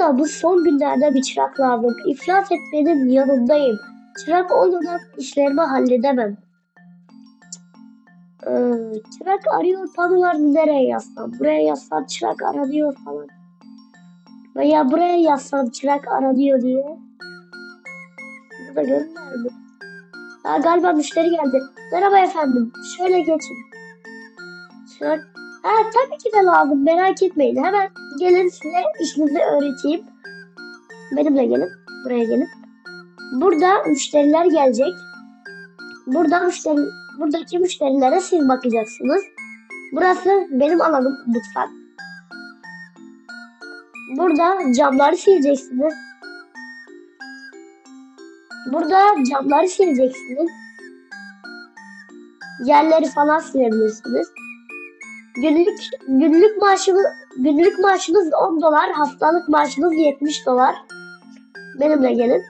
Bana bu son günlerde bir çırak lazım. İflas etmenin yanındayım. Çırak olmadan işlerimi halledemem. Ee, çırak arıyor panolarını nereye yazsam? Buraya yazsam çırak aranıyor falan. Veya buraya yazsam çırak aranıyor diye. Burada görünmüyor mu? Ha, galiba müşteri geldi. Merhaba efendim. Şöyle geçin. Çırak. Ha, tabii ki de lazım. Merak etmeyin. Hemen gelin size işinizi öğreteyim. Benimle gelin. Buraya gelin. Burada müşteriler gelecek. Burada müşteri, buradaki müşterilere siz bakacaksınız. Burası benim alanım mutfak. Burada camları sileceksiniz. Burada camları sileceksiniz. Yerleri falan silebilirsiniz. Günlük günlük maaşınız günlük maaşınız 10 dolar, haftalık maaşınız 70 dolar. Benimle gelin.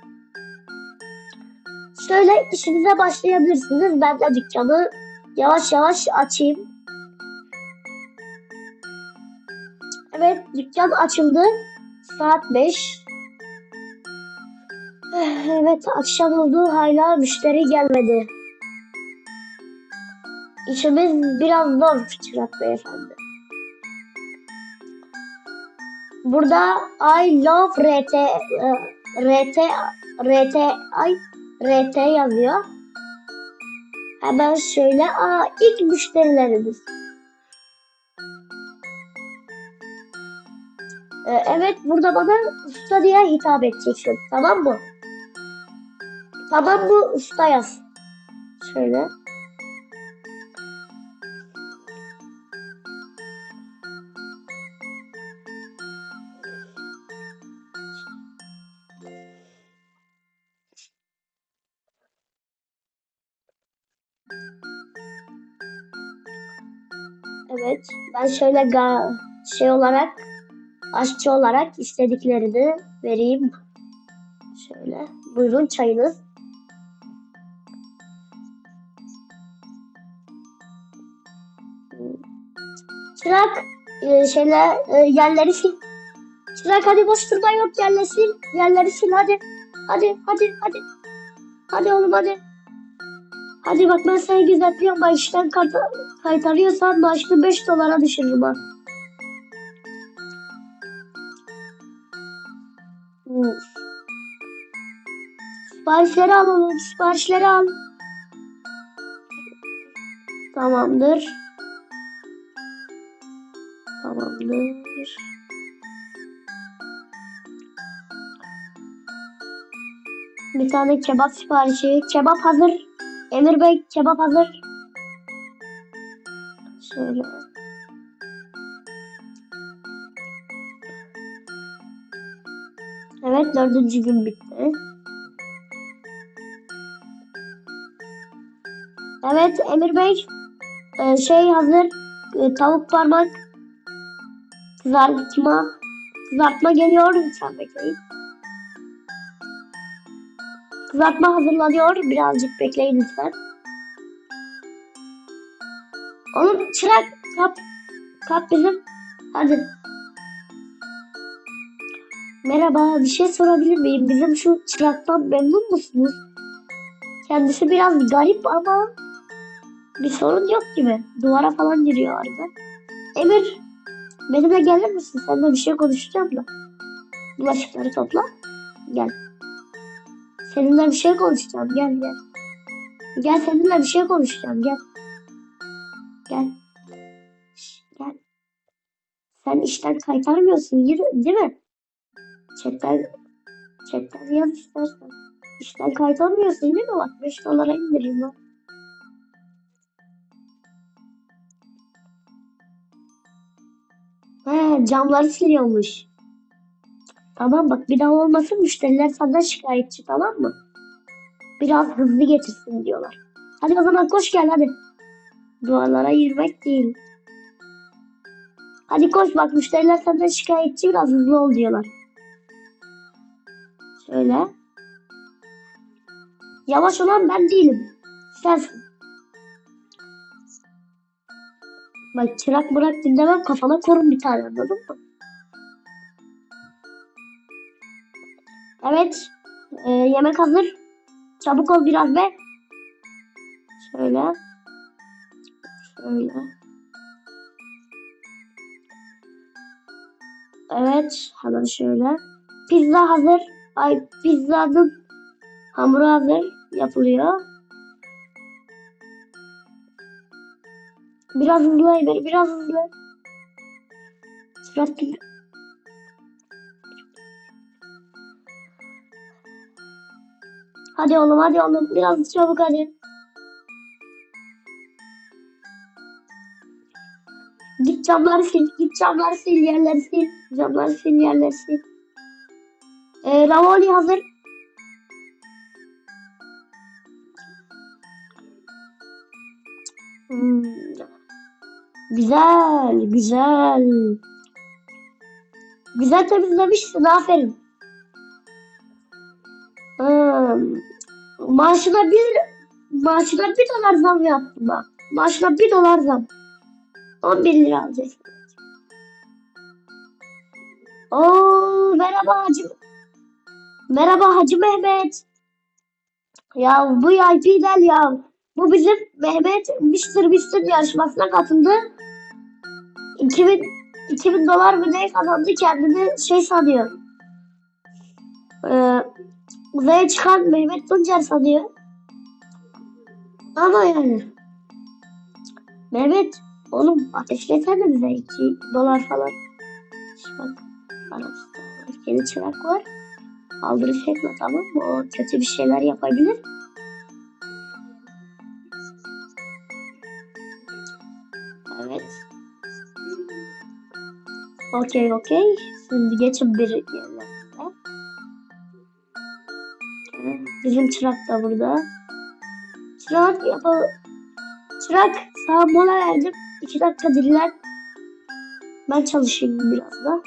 Şöyle işinize başlayabilirsiniz. Ben de dükkanı yavaş yavaş açayım. Evet, dükkan açıldı. Saat 5. Evet, akşam oldu. Hala müşteri gelmedi. İşimiz biraz zor çırak beyefendi. Burada I love RT RT RT ay RT yazıyor. Hemen şöyle aa ilk müşterilerimiz. Ee, evet burada bana usta diye hitap edeceksin. Tamam mı? Tamam mı usta yaz. Şöyle. Ben şöyle ga şey olarak aşçı olarak istediklerini vereyim. Şöyle. Buyurun çayınız. Çırak e, şeyler e, yerleri sil. Çırak hadi boş durma yok yerleri sil. Yerleri sil hadi. Hadi hadi hadi. Hadi oğlum hadi. Hadi bak ben seni gözetliyorum. Bak işten kaytar kaytarıyorsan maaşını 5 dolara düşürürüm ha. Siparişleri al oğlum. Siparişleri al. Tamamdır. Tamamdır. Bir tane kebap siparişi. Kebap hazır. Emir Bey kebap hazır. Şöyle. Evet dördüncü gün bitti. Evet Emir Bey e, şey hazır. E, tavuk parmak kızartma kızartma geliyor. Lütfen bekleyin. Kızartma hazırlanıyor. Birazcık bekleyin lütfen. Oğlum çırak kap. Kap bizim. Hadi. Merhaba bir şey sorabilir miyim? Bizim şu çıraktan memnun musunuz? Kendisi biraz garip ama bir sorun yok gibi. Duvara falan giriyor arada. Emir benimle gelir misin? Seninle bir şey konuşacağım da. Bulaşıkları topla. Gel. Seninle bir şey konuşacağım. Gel gel. Gel seninle bir şey konuşacağım. Gel. Gel. Gel. Sen işten kaytarmıyorsun yürü, değil mi? Chatten, chatten yaz istersen. İşten kaytarmıyorsun değil mi? Bak 5 dolara indireyim bak. He camları siliyormuş. Tamam bak bir daha olmasın müşteriler senden şikayetçi tamam mı? Biraz hızlı getirsin diyorlar. Hadi o zaman koş gel hadi. Duvarlara yürümek değil. Hadi koş bak müşteriler senden şikayetçi biraz hızlı ol diyorlar. Şöyle. Yavaş olan ben değilim. Sensin. Bak çırak bırak dinlemem kafana korun bir tane anladın mı? Evet. Ee, yemek hazır. Çabuk ol biraz be. Şöyle. Şöyle. Evet. Hemen şöyle. Pizza hazır. Ay pizzanın hamuru hazır. Yapılıyor. Biraz hızlı Emir. Biraz hızlı. Süratli. Hadi oğlum hadi oğlum. Biraz çabuk hadi. Git camları sil. Git camları sil. Yerleri sil. Camları sil. Yerleri sil. Ee, Ravoli hazır. Hmm. Güzel. Güzel. Güzel temizlemişsin. Aferin. Hmm. Maaşına bir maaşına bir dolar zam yaptım ben. Maaşına bir dolar zam. 11 lira alacaksın. Oo merhaba Hacı. Merhaba Hacı Mehmet. Ya bu VIP değil ya. Bu bizim Mehmet Mr. Mr. yarışmasına katıldı. 2000 2000 dolar mı ne kazandı kendini şey sanıyor. Ee, uzaya çıkan Mehmet Tuncer sanıyor. Ama yani. Mehmet oğlum ateşlesene bize 2 dolar falan. Şu bak bana yeni çırak var. Aldırış etme tamam mı? O kötü bir şeyler yapabilir. Evet. Okey okey. Şimdi geçin bir yerlerine. Bizim çırak da burada. Çırak yapalım. Çırak sağ mola verdim. İki dakika dinlen. Ben çalışayım biraz da.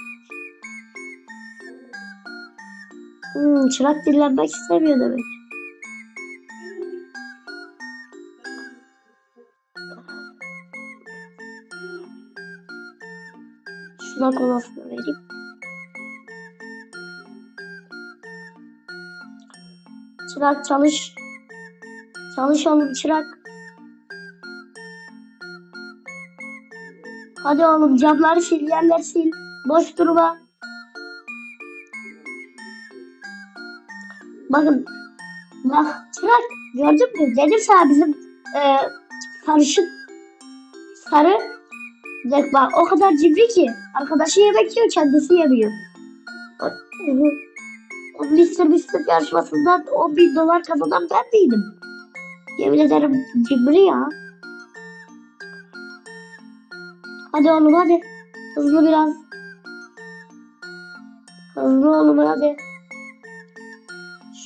Hmm, çırak dinlenmek istemiyor demek. Şuna kolasını vereyim. Çırak çalış. Çalış oğlum çırak. Hadi oğlum camları sil, yerleri sil. Boş durma. Bakın. Bak çırak gördün mü? Dedim sana bizim e, sarışın sarı bak o kadar cimri ki arkadaşı yemek yiyor kendisi yemiyor. Mr. Mr. yarışmasından 10 bin dolar kazanan ben miydim? Yemin ederim cimri ya. Hadi oğlum hadi. Hızlı biraz. Hızlı oğlum hadi.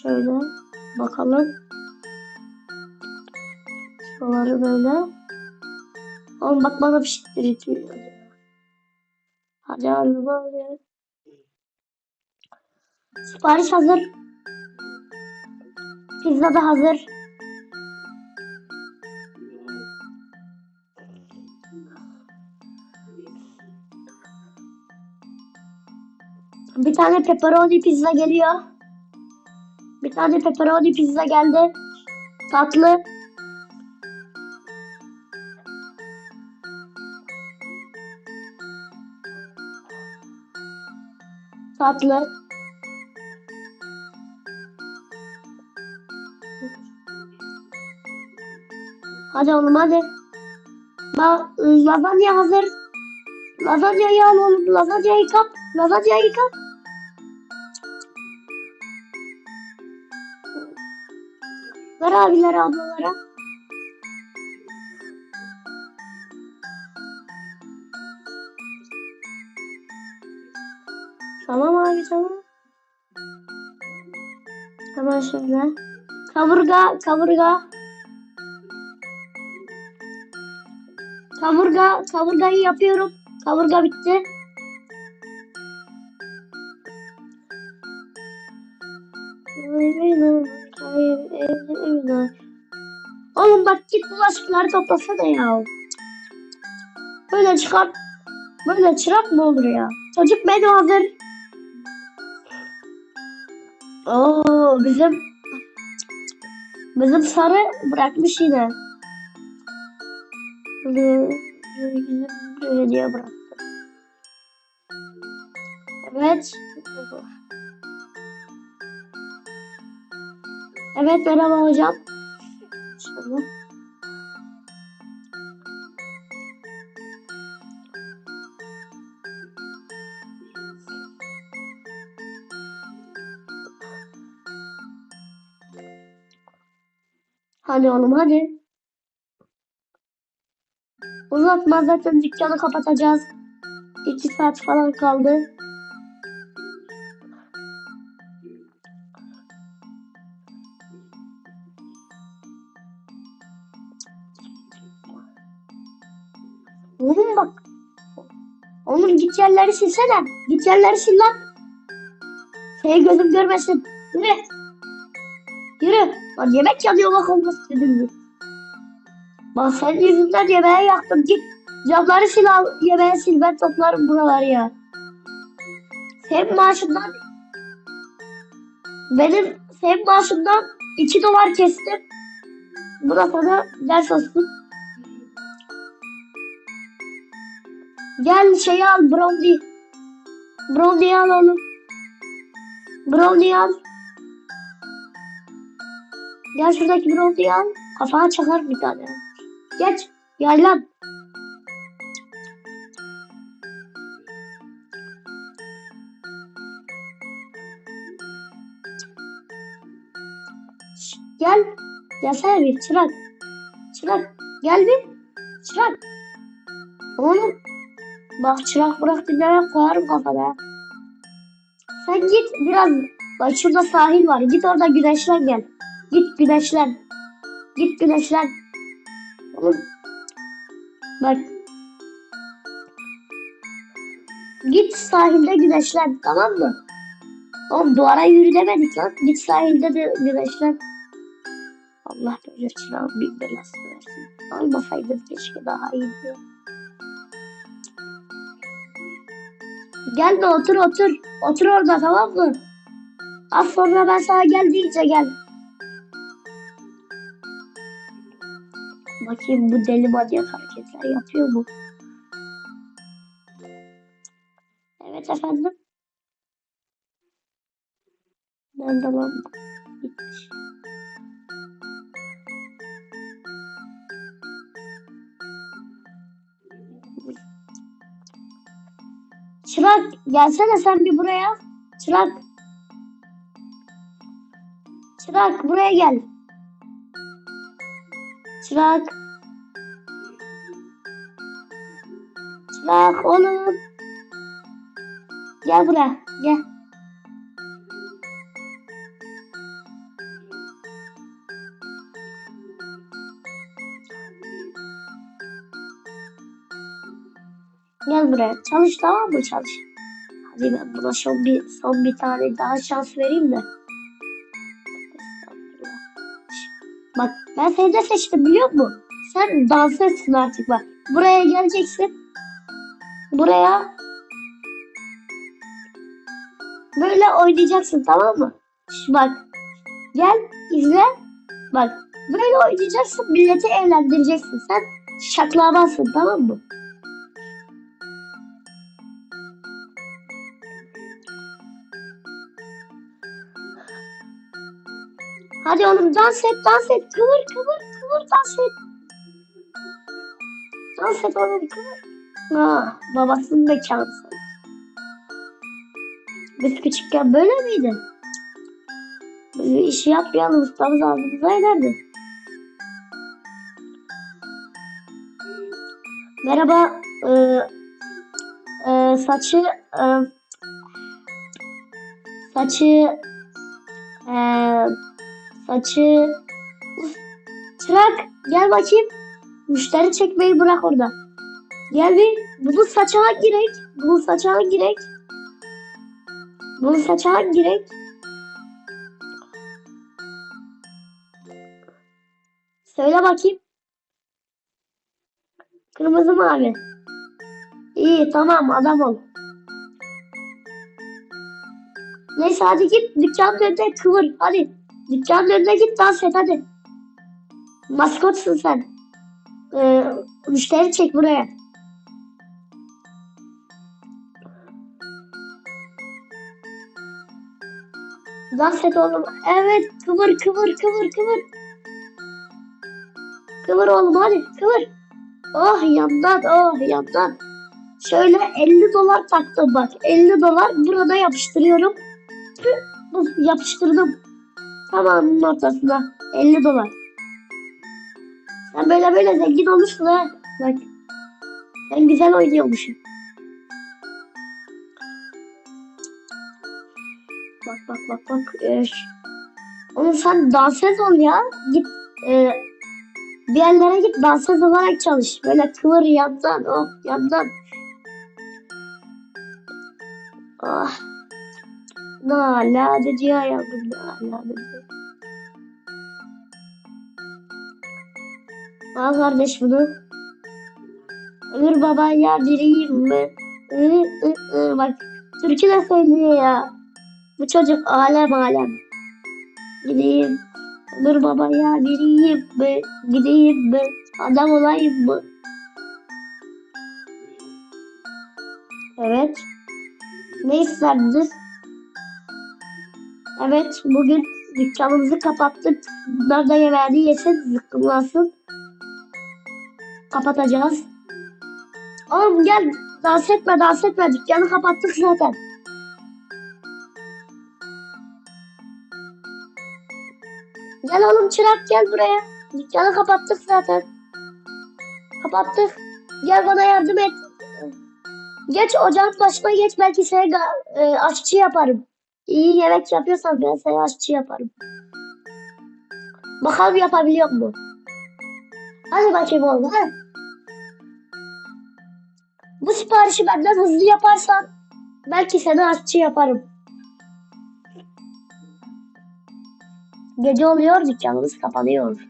Şöyle bakalım. Şuraları böyle. Oğlum bak bana bir şey üretiyor. Hadi oğlum hadi. Sipariş hazır. Pizza da hazır. Bir tane pepperoni pizza geliyor. Bir tane pepperoni pizza geldi. Tatlı. Tatlı. Hadi oğlum hadi. Bak lazanya hazır. Lazanyayı al oğlum. Lazanyayı kap. Lazanyayı kap. Ver abilere ablalara. Tamam abi tamam. Hemen şöyle. Kaburga, kaburga. Kaburga, kaburgayı yapıyorum. Kaburga bitti. Oğlum bak git bulaşıkları toplasana ya. Böyle çıkar. Böyle çırak mı olur ya? Çocuk menü hazır. Oo bizim bizim sarı bırakmış yine. Böyle böyle böyle diye bıraktı. Evet. Evet merhaba hocam. Şöyle. Hadi oğlum hadi. Uzatma zaten dükkanı kapatacağız. İki saat falan kaldı. Oğlum bak. Oğlum git yerleri silsene. Git yerleri sil lan. Seni gözüm görmesin. Yürü. Yürü. Lan yemek yanıyor bak olmasın dedim? Bak senin yüzünden yemeği yaktım. Git camları sil al. Yemeği sil. Ben toplarım buraları ya. Senin maaşından benim senin maaşından 2 dolar kestim. Bu da sana ders olsun. Gel şeyi al Brownie. Brownie al oğlum. Brownie al. Gel şuradaki Brownie al. Kafana çakar bir tane. Geç. Gel lan. Şşt, Gel. Gelsene bir çırak. Çırak. Gel bir. Çırak. Oğlum. Bak çırak bırak dinlemek koyarım kafana. Sen git biraz. Bak şurada sahil var. Git orada güneşlen gel. Git güneşlen. Git güneşlen. Bak. Git sahilde güneşlen tamam mı? Oğlum duvara yürü demedik lan. Git sahilde de güneşlen. Allah böyle çırağın bir belasını versin. Almasaydım keşke daha iyiydi. Gel de otur otur. Otur orada tamam mı? Az sonra ben sana gel deyince gel. Bakayım bu deli manyak hareketler yapıyor mu? Evet efendim. Nerede lan? bu? Gitmiş. Çırak gelsene sen bir buraya. Çırak. Çırak buraya gel. Çırak. Çırak oğlum. Gel buraya. Gel. Gel buraya. Çalış tamam mı? Çalış. Hadi ben buna son bir, son bir tane daha şans vereyim de. Bak ben seni de seçtim biliyor musun? Sen dans etsin artık bak. Buraya geleceksin. Buraya böyle oynayacaksın tamam mı? Şş, bak gel izle. Bak böyle oynayacaksın milleti eğlendireceksin. Sen şaklamazsın tamam mı? Hadi oğlum dans et dans et. Kıvır kıvır kıvır dans et. Dans et oğlum kıvır. Ah, babasının mekanı. Biz küçükken böyle miydi? Böyle işi yapmayalım ustamız ağzımıza ederdi. Merhaba. Ee, e, saçı e, saçı e, saçı Uf, çırak gel bakayım. Müşteri çekmeyi bırak orada. Gel bir. Renk? Bunun saçı hangi renk? Bunun saçı hangi renk? Söyle bakayım. Kırmızı mavi. İyi tamam adam ol. Neyse hadi git dükkanın önüne kıvır. Hadi dükkanın önüne git dans et hadi. Maskotsun sen. Ee, müşteri çek buraya. Dans et oğlum. Evet kıvır kıvır kıvır kıvır. Kıvır oğlum hadi kıvır. Oh yandan oh yandan. Şöyle 50 dolar taktım bak. 50 dolar burada yapıştırıyorum. Yapıştırdım. Tamamının ortasına. 50 dolar. Sen böyle böyle zengin olursun ha. Bak. Sen güzel oynuyormuşsun. Bak bak bak bak. Ee, Oğlum sen dansöz ol ya. Git e, bir yerlere git dansöz olarak çalış. Böyle kıvır yandan oh yandan. Ah. Nala ya yavrum nala Al kardeş bunu. Ömür baba ya diriyim mi? Hı, hı, hı. Bak türkü de söylüyor ya. Bu çocuk alem alem. Gideyim. Ömür baba ya diriyim mi? Gideyim mi? Adam olayım mı? Evet. Ne isterdiniz? Evet, bugün dükkanımızı kapattık. Bunlar da yemeğini yesin, zıkkımlansın. Kapatacağız. Oğlum gel, dans etme, dans etme. Dükkanı kapattık zaten. Gel oğlum çırak gel buraya. Dükkanı kapattık zaten. Kapattık. Gel bana yardım et. Geç ocağın başına geç belki seni e, aşçı yaparım. İyi yemek yapıyorsan ben seni aşçı yaparım. Bakalım yapabiliyor mu? Hadi bakayım oğlum hadi. Bu siparişi benden hızlı yaparsan belki seni aşçı yaparım. Gece oluyor dükkanımız kapanıyor.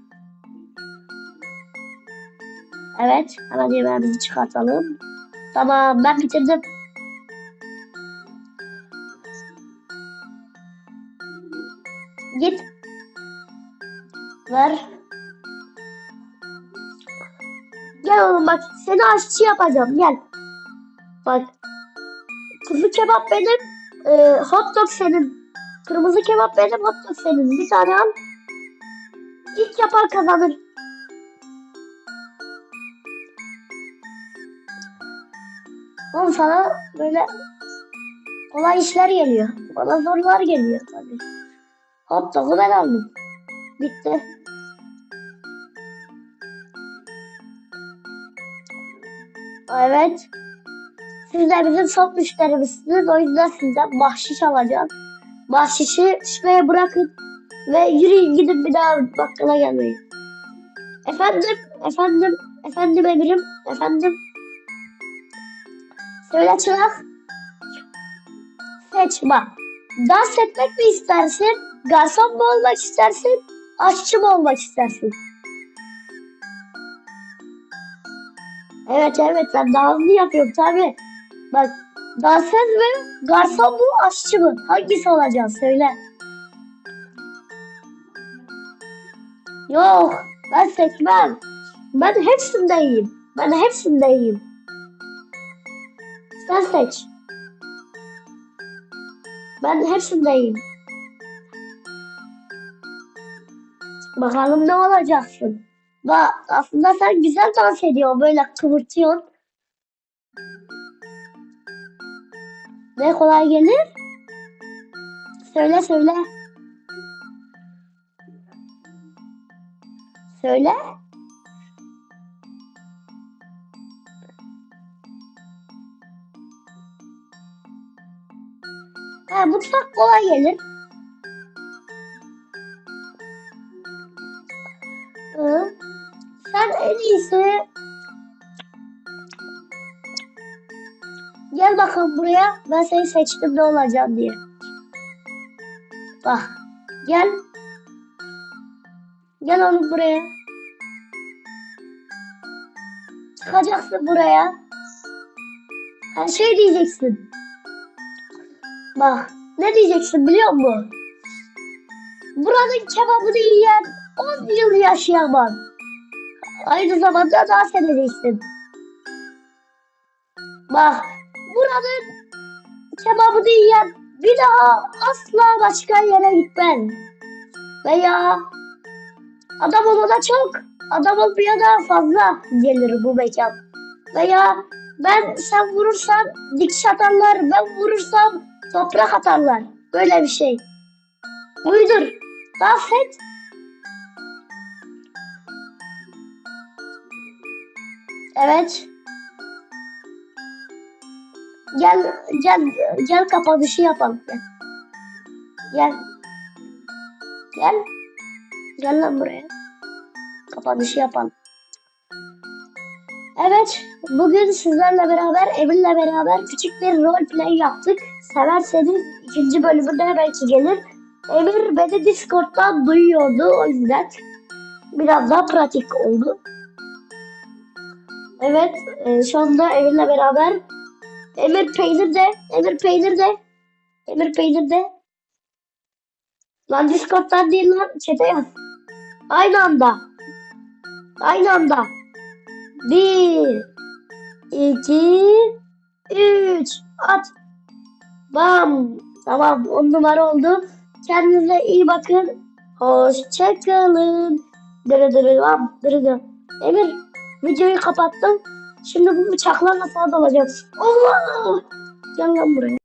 Evet hemen yemeğimizi çıkartalım. Tamam ben bitirdim. Git. Ver. Gel oğlum bak seni aşçı yapacağım gel. Bak. Kuzu kebap benim. E, hot dog senin. Kırmızı kebap benim hot dog senin. Bir tane al. İlk yapan kazanır. Oğlum sana böyle kolay işler geliyor. Bana zorlar geliyor tabii. Hot dog'u ben aldım. Bitti. Evet. Siz de bizim son müşterimizsiniz. O yüzden sizden bahşiş alacağım. Bahşişi şuraya bırakın. Ve yürüyün gidin bir daha bakkala gelmeyin. Efendim, efendim, efendim emirim, efendim. Söyle çırak. Seç bak. Dans etmek mi istersin? Garson mu olmak istersin? Aşçı mı olmak istersin? Evet evet ben daha yapıyorum tabi. Bak dansöz mü? Garson mu? Aşçı mı? Hangisi olacaksın söyle. Yok ben seçmem. Ben hepsinde iyiyim. Ben hepsinde iyiyim. Sen seç. Ben hepsindeyim. Bakalım ne olacaksın. Bak aslında sen güzel dans ediyorsun. Böyle kıvırtıyorsun. Ne kolay gelir? Söyle söyle. Söyle. Ha, mutfak kolay gelir. En iyisi gel bakalım buraya. Ben seni seçtim ne olacağım diye. Bak gel. Gel oğlum buraya. Çıkacaksın buraya. Her şey diyeceksin. Bak Ne diyeceksin biliyor musun? Buranın kebabını yiyen 10 yıl yaşayamaz. Aynı zamanda dans edeceksin. Bak buranın kebabını yiyen bir daha asla başka yere gitmez. Veya adam olana çok, adam olmaya daha fazla gelir bu mekan. Veya ben sen vurursan dikiş atarlar, ben vurursam toprak atarlar. Böyle bir şey. Uydur. Dans et. Evet. Gel gel gel kapanışı yapalım. Gel. Gel. Gel. Gel lan buraya. Kapanışı yapalım. Evet, bugün sizlerle beraber, Emir'le beraber küçük bir rol play yaptık. Severseniz ikinci bölümünde belki gelir. Emir beni Discord'dan duyuyordu o yüzden biraz daha pratik oldu. Evet, e, anda Emir'le beraber Emir peynir de, Emir peynir de, Emir peynir de. Lan Discord'dan değil lan, chat'e yaz. Aynı anda. Aynı anda. Bir, iki, üç. At. Bam. Tamam on numara oldu. Kendinize iyi bakın. Hoşçakalın. Dırı dırı bam dırı dırı. Emir videoyu kapattım. Şimdi bu bıçaklarla sağa dalacaksın. Allah! Gel lan buraya.